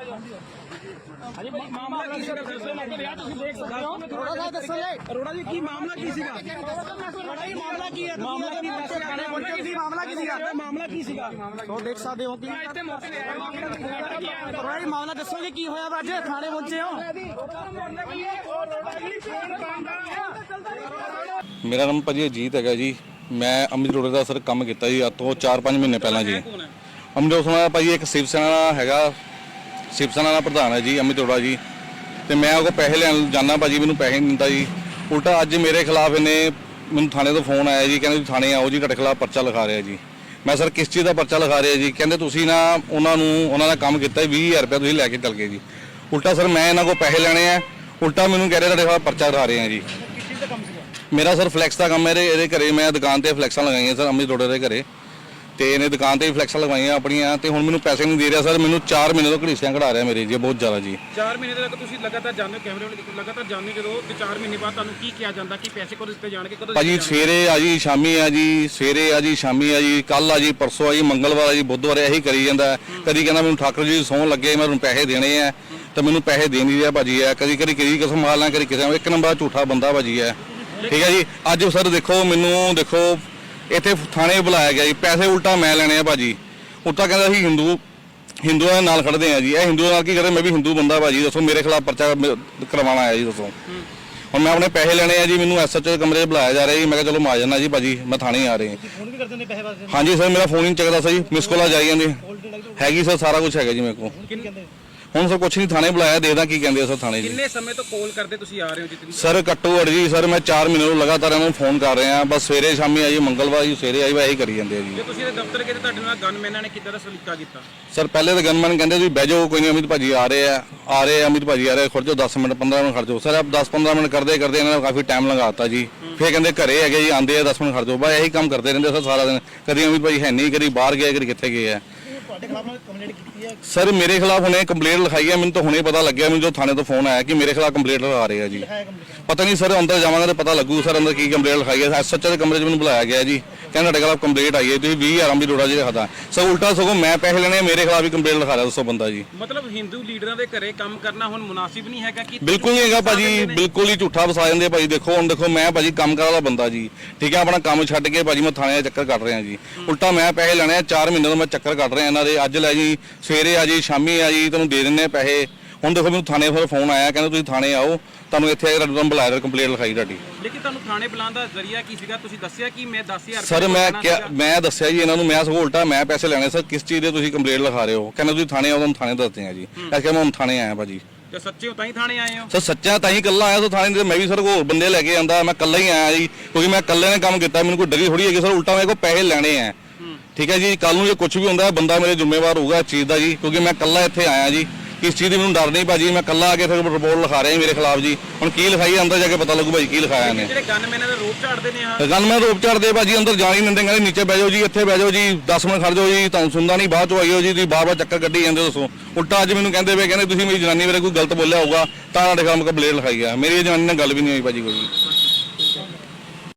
ਹਾਂਜੀ ਭਾਈ ਮਾਮਲਾ ਕੀ ਸੀਗਾ? ਦੱਸੋ ਮੌਕੇ ਤੇ ਆ ਤੁਸੀਂ ਦੇਖ ਸਕਦੇ ਹੋ। ਥੋੜਾ ਜਿਹਾ ਦੱਸੋ ਜੀ। ਅਰੋੜਾ ਜੀ ਕੀ ਮਾਮਲਾ ਕੀ ਸੀਗਾ? ਮਾਮਲਾ ਕੀ ਹੈ? ਮਾਮਲਾ ਕੀ ਦੱਸਿਆ ਥਾਣੇ ਪਹੁੰਚੇ ਤੁਸੀਂ ਮਾਮਲਾ ਕੀ ਸੀਗਾ? ਮਾਮਲਾ ਕੀ ਸੀਗਾ? ਸੋ ਦੇਖ ਸਕਦੇ ਹੋ ਕਿ ਇੱਥੇ ਮੌਕੇ ਤੇ ਆਇਆ। ਮੌਕੇ ਤੇ ਮਾਮਲਾ ਕੀ ਆਇਆ ਥੋੜਾ ਜਿਹਾ ਮਾਮਲਾ ਦੱਸੋ ਜੀ ਕੀ ਹੋਇਆ ਵਾ ਅੱਜ? ਥਾਣੇ ਪਹੁੰਚੇ ਹੋ? ਮੇਰਾ ਨਾਮ ਭਾਜੀ ਅਜੀਤ ਹੈਗਾ ਜੀ। ਮੈਂ ਅਮਿਤ ਰੋੜੇ ਦਾ ਸਰ ਕੰਮ ਕੀਤਾ ਜੀ ਅੱਜ ਤੋਂ 4-5 ਮਹੀਨੇ ਪਹਿਲਾਂ ਜੀ। ਅਮਿਤ ਰੋੜਾ ਭਾਜੀ ਇੱਕ ਸ਼ਿਵ ਸੈਨਾ ਹੈਗਾ। ਸ਼ਿਵ ਸੈਨਾ ਦਾ ਪ੍ਰਧਾਨ ਹੈ ਜੀ ਅਮਿਤ ਰੋੜਾ ਜੀ। ਤੇ ਮੈਂ ਉਹ ਪੈਸੇ ਲੈਣ ਜਾਣਾ ਭਾਜੀ ਮੈਨੂੰ ਪੈਸੇ ਨਹੀਂ ਦਿੰਦਾ ਜੀ। ਉਲਟਾ ਅੱਜ ਮੇਰੇ ਖਿਲਾਫ ਇਹਨੇ ਮੈਨੂੰ ਥਾਣੇ ਤੋਂ ਫੋਨ ਆਇਆ ਜੀ ਕਹਿੰਦੇ ਤੁਸੀਂ ਥਾਣੇ ਆਓ ਜੀ ਤੁਹਾਡੇ ਖਿਲਾਫ ਪਰਚਾ ਲਿਖਾ ਰਿਹਾ ਜੀ। ਮੈਂ ਸਰ ਕਿਸ ਚੀਜ਼ ਦਾ ਪਰਚਾ ਲਿਖਾ ਰਿਹਾ ਜੀ? ਕਹਿੰਦੇ ਤੁਸੀਂ ਨਾ ਉਹਨਾਂ ਨੂੰ ਉਹਨਾਂ ਦਾ ਕੰਮ ਕੀਤਾ 20000 ਰੁਪਏ ਤੁਸੀਂ ਲੈ ਕੇ ਚੱਲ ਗਏ ਜੀ। ਉਲਟਾ ਸਰ ਮੈਂ ਇਹਨਾਂ ਕੋਲ ਪੈਸੇ ਲੈਣੇ ਆ ਉਲਟਾ ਮੈਨੂੰ ਕਹਿ ਰਹੇ ਤੁਹਾਡੇ ਖਿਲਾਫ ਪਰਚਾ ਲਿਖਾ ਰਹੇ ਆ ਜੀ। ਮੇਰਾ ਸਰ ਫਲੈਕਸ ਦਾ ਕੰਮ ਹੈ ਇਹਦੇ ਘਰੇ ਮੈਂ ਦੁਕਾਨ ਤੇ ਫਲੈਕਸਾਂ ਲਗਾਈਆਂ ਸਰ ਅਮਿਤ ਰੋੜੇ ਦੇ ਘਰੇ। ਤੇ ਇਹਨੇ ਦੁਕਾਨ ਤੇ ਵੀ ਫਲੈਕਸਾਂ ਲਗਵਾਈਆਂ ਆਪਣੀਆਂ ਤੇ ਹੁਣ ਮੈਨੂੰ ਪੈਸੇ ਨਹੀਂ ਦੇ ਰਿਹਾ ਸਰ ਮੈਨੂੰ 4 ਮਹੀਨੇ ਤੋਂ ਘੜੀਸਿਆਂ ਕਢਾ ਰਿਹਾ ਮੇਰੇ ਜੀ ਬਹੁਤ ਜ਼ਿਆਦਾ ਜੀ 4 ਮਹੀਨੇ ਤੱਕ ਤੁਸੀਂ ਲਗਾਤਾਰ ਜਾਂਦੇ ਹੋ ਕੈਮਰੇ ਵਾਲੇ ਲਗਾਤਾਰ ਜਾਂਦੇ ਜਦੋਂ ਤੇ 4 ਮਹੀਨੇ ਬਾਅਦ ਤੁਹਾਨੂੰ ਕੀ ਕਿਹਾ ਜਾਂਦਾ ਕਿ ਪੈਸੇ ਕਦੋਂ ਦਿੱਤੇ ਜਾਣਗੇ ਕਦੋਂ ਭਾਜੀ? ਸਵੇਰੇ ਆ ਜੀ ਸ਼ਾਮੀ ਆ ਜੀ ਸਵੇਰੇ ਆ ਜੀ ਸ਼ਾਮੀ ਆ ਜੀ ਕੱਲ ਆ ਜੀ ਪਰਸੋਂ ਆ ਜੀ ਮੰਗਲਵਾਰ ਆ ਜੀ ਬੁੱਧਵਾਰ ਆ, ਇਹੀ ਕਰੀ ਜਾਂਦਾ। ਕਦੀ ਕਹਿੰਦਾ ਮੈਨੂੰ ਠਾਕਰ ਜੀ ਸੌਣ ਲੱਗੇ ਮੈਂ ਤੁਹਾਨੂੰ ਪੈਸੇ ਦੇਣੇ ਆ ਤੇ ਮੈਨੂੰ ਪੈਸੇ ਦੇ ਨਹੀਂ ਰਿਹਾ ਭਾਜੀ ਆ ਕਦੀ ਕਦੀ ਕਿਹਦੀ ਕਿਸਮ ਮਾਲ ਨਾਲ ਕਦੀ ਕਿਸੇ ਇੱਕ ਨੰਬਰ ਝੂਠਾ ਬੰਦਾ ਭਾਜੀ ਹੈ ਠੀਕ ਹੈ ਜੀ ਅੱਜ ਸਰ ਦੇਖੋ ਮੈਨੂੰ ਦੇਖੋ ਇੱਥੇ ਥਾਣੇ ਬੁਲਾਇਆ ਗਿਆ ਜੀ ਪੈਸੇ ਉਲਟਾ ਮੈਂ ਲੈਣੇ ਆ ਭਾਜੀ। ਉਲਟਾ ਕਹਿੰਦਾ ਸੀ ਹਿੰਦੂ ਹਿੰਦੂਆਂ ਦੇ ਨਾਲ ਖੜਦੇ ਆ ਜੀ। ਇਹ ਹਿੰਦੂਆਂ ਨਾਲ ਕੀ ਕਰੇ? ਮੈਂ ਵੀ ਹਿੰਦੂ ਬੰਦਾ ਭਾਜੀ ਦੱਸੋ ਮੇਰੇ ਖਿਲਾਫ ਪਰਚਾ ਕਰਵਾਉਣਾ ਆਇਆ ਜੀ ਦੱਸੋ। ਹੁਣ ਮੈਂ ਆਪਣੇ ਪੈਸੇ ਲੈਣੇ ਆ ਜੀ ਮੈਨੂੰ ਐਸਐਚਓ ਦੇ ਕਮਰੇ ਬੁਲਾਇਆ ਜਾ ਰਿਹਾ ਜੀ। ਮੈਂ ਕਿਹਾ ਚਲੋ ਮੈਂ ਆ ਜਾਣਾ ਜੀ ਭਾਜੀ ਮੈਂ ਥਾਣੇ ਆ ਰਹੇ। ਫੋਨ ਵੀ ਕਰਦੇ ਨੇ ਪੈਸੇ ਵਾਸਤੇ? ਹਾਂਜੀ ਸਰ ਮੇਰਾ ਫੋਨ ਹੀ ਨੀ ਚੱਕਦਾ ਸਰ ਜੀ ਮਿਸ ਕੋਲਾਂ ਜਾਈ ਜਾਂਦੇ ਹੈਗੀ ਸਰ ਸਾਰਾ ਕੁਝ ਹੈਗਾ ਜੀ ਮੇਰੇ ਕੋਲ। ਕਹਿੰਦੇ? ਹੁਣ ਸਰ ਕੁਝ ਨਹੀਂ ਥਾਣੇ ਬੁਲਾਇਆ ਦੇਖਦਾ ਕੀ ਕਹਿੰਦੇ ਆ ਸਰ ਥਾਣੇ ਜੀ। ਕਿੰਨੇ ਸਮੇਂ ਤੋਂ ਕਾਲ ਕਰਦੇ ਤੁਸੀਂ ਆ ਰਹੇ ਹੋ ਜਿੱਤਨੀ? ਸਰ ਘੱਟੋ ਘੱਟ ਜੀ ਸਰ ਮੈਂ 4 ਮਹੀਨੇ ਤੋਂ ਲਗਾਤਾਰ ਇਹਨਾਂ ਨੂੰ ਫੋਨ ਕਰ ਰਿਹਾ ਬਸ ਸਵੇਰੇ ਸ਼ਾਮੀ ਆਈ ਮੰਗਲਵਾਰ ਜੀ ਸਵੇਰੇ ਆਈ ਵਾ ਇਹੀ ਕਰੀ ਜਾਂਦੇ ਆ ਜੀ। ਜੇ ਤੁਸੀਂ ਇਹ ਦਫ਼ਤਰ ਗਏ ਤੇ ਤੁਹਾਡੇ ਨਾਲ ਗਨਮੈਨਾਂ ਨੇ ਕਿੱਦਾਂ ਦਾ ਸਲੀਕਾ ਕੀਤਾ? ਸਰ ਪਹਿਲੇ ਤਾਂ ਗਨਮੈਨ ਕਹਿੰਦੇ ਤੁਸੀਂ ਬਹਿ ਜਾਓ ਕੋਈ ਨਹੀਂ ਅਮਿਤ ਭਾਜੀ ਆ ਰਹੇ ਆ। ਆ ਰਹੇ ਆ ਅਮਿਤ ਭਾਜੀ ਆ ਰਹੇ ਖੜ ਜਾਓ 10 ਮਿੰਟ 15 ਮਿੰਟ ਖੜ ਜਾਓ। ਸਰ ਆਪ 10 15 ਮਿੰਟ ਕਰਦੇ ਕਰਦੇ ਇਹਨਾਂ ਨੇ ਕਾਫੀ ਟਾਈਮ ਲਗਾਤਾ ਜੀ। ਫਿਰ ਕਹਿੰਦੇ ਘਰੇ ਹੈਗੇ ਜੀ ਆਂਦੇ ਆ 10 ਮਿੰਟ ਖੜ ਜਾਓ। ਬਸ ਇਹੀ ਕੰਮ ਕਰਦੇ ਰਹਿੰਦੇ ਸਰ ਸਾਰਾ ਦਿਨ। ਕਦੀ ਅਮਿਤ ਭਾਜੀ ਹੈ ਨਹੀਂ ਕਦੀ ਬਾਹਰ ਗਏ ਕਦੀ ਕਿੱਥੇ ਗਏ ਆ। ਤੁਹਾਡੇ ਖਿਲਾਫ ਨਾਲ ਕੰਪਲੇਂਟ ਕੀਤੀ ਹੈ? ਸਰ ਮੇਰੇ ਖਿਲਾਫ ਹੁਣੇ ਕੰਪਲੇਂਟ ਲਿਖਾਈ ਹੈ ਮੈਨੂੰ ਤਾਂ ਹੁਣੇ ਪਤਾ ਲੱਗਿਆ ਮੈਨੂੰ ਜੋ ਥਾਣੇ ਤੋਂ ਫੋਨ ਆਇਆ ਕਿ ਮੇਰੇ ਖਿਲਾਫ ਕੰਪਲੇਂਟ ਲਗਾ ਰਹੇ ਆ ਜੀ। ਪਤਾ ਨਹੀਂ ਸਰ ਅੰਦਰ ਜਾਵਾਂਗਾ ਤਾਂ ਪਤਾ ਲੱਗੂ ਸਰ ਅੰਦਰ ਕੀ ਕੰਪਲੇਂਟ ਲਿਖਾਈ ਹੈ। ਐਸਐਚਓ ਦੇ ਕਮਰੇ 'ਚ ਮੈਨੂੰ ਬੁਲਾਇਆ ਗਿਆ ਜੀ ਕਹਿੰਦਾ ਤੁਹਾਡੇ ਖਿਲਾਫ ਕੰਪਲੇਂਟ ਆਈ ਹੈ ਤੁਸੀਂ 20000 ਦੀ ਰੋੜਾ ਜੀ ਲਿਖਦਾ ਸਰ ਉਲਟਾ ਸਗੋਂ ਮੈਂ ਪੈਸੇ ਲੈਣੇ ਆ, ਮੇਰੇ ਖਿਲਾਫ ਹੀ ਕੰਪਲੇਂਟ ਲਿਖਾ ਰਿਹਾ ਦੱਸੋ ਬੰਦਾ ਜੀ। ਮਤਲਬ ਹਿੰਦੂ ਲੀਡਰਾਂ ਦੇ ਘਰੇ ਕੰਮ ਕਰਨਾ ਹੁਣ ਮੁਨਾਸਿਬ ਨਹੀਂ ਹੈਗਾ ਕਿ ਬਿਲਕੁਲ ਨਹੀਂ ਹੈਗਾ ਭਾਜੀ ਬਿਲਕੁਲ ਹੀ ਝੂਠਾ ਵਸਾ ਜਾਂਦੇ ਭਾਜੀ। ਦੇਖੋ ਹੁਣ ਦੇਖੋ ਮੈਂ ਭਾਜੀ ਕੰਮ ਕਰਨ ਵਾਲਾ ਬੰਦਾ ਜੀ। ਠੀਕ ਹੈ ਆਪਣਾ ਕੰਮ ਛੱਡ ਕੇ ਭਾਜੀ ਮੈਂ ਥਾਣੇ ਦਾ ਚੱਕਰ ਕੱਟ ਰਿਹਾ ਜੀ। ਉਲਟਾ ਮੈਂ ਪੈਸੇ ਲੈਣੇ ਆ 4 ਮਹੀਨੇ ਤੋਂ ਮੈਂ ਚੱਕਰ ਕੱਟ ਰਿਹਾ ਇਹਨਾਂ ਦੇ ਅੱਜ ਲੈ ਜੀ ਸਵੇਰੇ ਆ ਜੀ ਸ਼ਾਮੀ ਆ ਜੀ ਤੁਹਾਨੂੰ ਦੇ ਦਿੰਨੇ ਪੈਸੇ। ਹੁਣ ਦੇਖੋ ਮੈਨੂੰ ਥਾਣੇ ਫਿਰ ਫੋਨ ਆਇਆ ਕਹਿੰਦੇ ਤੁਸੀਂ ਥਾਣੇ ਆਓ ਤੁਹਾਨੂੰ ਇੱਥੇ ਆ ਕੇ ਬੁਲਾਇਆ ਕੰਪਲੇਂਟ ਲਿਖਾਈ ਤੁਹਾਡੀ। ਲੇਕਿਨ ਤੁਹਾਨੂੰ ਥਾਣੇ ਬੁਲਾਉਣ ਦਾ ਜ਼ਰੀਆ ਕੀ ਸੀਗਾ? ਤੁਸੀਂ ਦੱਸਿਆ ਕਿ ਮੈਂ 10000 ਸਰ ਮੈਂ ਕਿਹਾ ਮੈਂ ਦੱਸਿਆ ਜੀ ਇਹਨਾਂ ਨੂੰ ਮੈਂ ਸਗੋਂ ਉਲਟਾ ਮੈਂ ਪੈਸੇ ਲੈਣੇ ਸਰ ਕਿਸ ਚੀਜ਼ ਦੇ ਤੁਸੀਂ ਕੰਪਲੇਂਟ ਲਿਖਾ ਰਹੇ ਹੋ? ਕਹਿੰਦੇ ਤੁਸੀਂ ਥਾਣੇ ਆਓ ਤੁਹਾਨੂੰ ਥਾਣੇ ਦੱਸਦੇ ਆ ਜੀ। ਕਰਕੇ ਮੈਂ ਹੁਣ ਥਾਣੇ ਆਇਆ ਭਾਜੀ। ਜੇ ਸੱਚੇ ਹੋ ਤਾਂ ਹੀ ਥਾਣੇ ਆਏ ਹੋ? ਸਰ ਸੱਚਾ ਤਾਂ ਹੀ ਇਕੱਲਾ ਆਇਆ ਤਾਂ ਥਾਣੇ ਦੇ ਮੈਂ ਵੀ ਸਰ ਹੋਰ ਬੰਦੇ ਲੈ ਕੇ ਆਂਦਾ ਮੈਂ ਇਕੱਲਾ ਹੀ ਆਇਆ ਜੀ ਕਿਉਂਕਿ ਮੈਂ ਇਕੱਲੇ ਨੇ ਕੰਮ ਕੀਤਾ ਮੈਨੂੰ ਕੋਈ ਡਰੀ ਥੋੜੀ ਹੈਗੀ ਸਰ ਉਲਟਾ ਮੇਰੇ ਕੋਲ ਪੈਸੇ ਲੈਣੇ ਆ। ਠੀਕ ਹੈ ਜੀ ਕੱਲ ਨੂੰ ਜੇ ਕੁਝ ਵੀ ਹੁੰਦਾ ਬੰਦਾ ਮੇਰੇ ਜ਼ਿੰਮੇਵਾਰ ਹੋਊਗਾ ਇਸ ਚੀਜ਼ ਦਾ ਜੀ ਕਿਉਂਕਿ ਮੈਂ ਇਕੱਲਾ ਇੱਥੇ ਆਇਆ ਜੀ। ਕਿਸ ਚੀਜ਼ ਦੀ ਮੈਨੂੰ ਡਰ ਨਹੀਂ ਭਾਜੀ ਮੈਂ ਇਕੱਲਾ ਆ ਕੇ ਫਿਰ ਰਿਪੋਰਟ ਲਿਖਾ ਰਿਹਾ ਜੀ ਮੇਰੇ ਖਿਲਾਫ ਜੀ। ਹੁਣ ਕੀ ਲਿਖਾਈ ਹੈ, ਅੰਦਰ ਜਾ ਕੇ ਪਤਾ ਲੱਗੂ ਭਾਜੀ ਕੀ ਲਿਖਾਇਆ ਨੇ ਜਿਹੜੇ ਗਨਮੈਨਾਂ ਦਾ ਰੋਪ ਝਾੜਦੇ ਨੇ ਆ। ਗਨ ਮੈਂ ਰੋਪ ਚੜਦੇ ਭਾਜੀ ਅੰਦਰ ਜਾਣ ਹੀ ਨਹੀਂ ਦਿੰਦੇ ਕਹਿੰਦੇ ਨੀਚੇ ਬਹਿ ਜਾਓ ਜੀ ਇੱਥੇ ਬਹਿ ਜਾਓ ਜੀ 10 ਮਿੰਟ ਖੜ ਜਾਓ ਜੀ ਤੁਹਾਨੂੰ ਸੁਣਦਾ ਨਹੀਂ ਬਾਅਦ ਚੋਂ ਆਈਓ ਜੀ ਤੁਸੀਂ ਬਾਰ-ਬਾਰ ਚੱਕਰ ਕੱਢੀ ਜਾਂਦੇ ਹੋ ਦੱਸੋ। ਉਲਟਾ ਅੱਜ ਮੈਨੂੰ ਕਹਿੰਦੇ ਵੇ ਕਹਿੰਦੇ ਤੁਸੀਂ ਮੇਰੀ ਜਨਾਨੀ ਬਾਰੇ ਕੋਈ ਗਲਤ ਬੋਲਿਆ ਹੋਊਗਾ ਤਾਂ ਤੁਹਾਡੇ ਖਿਲਾਫ ਕੰਪਲੇਂਟ ਲਿਖਾਈ ਆ ਮੇਰੀ ਜਨਾਨੀ ਨਾਲ ਗੱਲ ਵੀ ਨਹੀਂ ਹੋਈ ਭਾਜੀ ਕੋਈ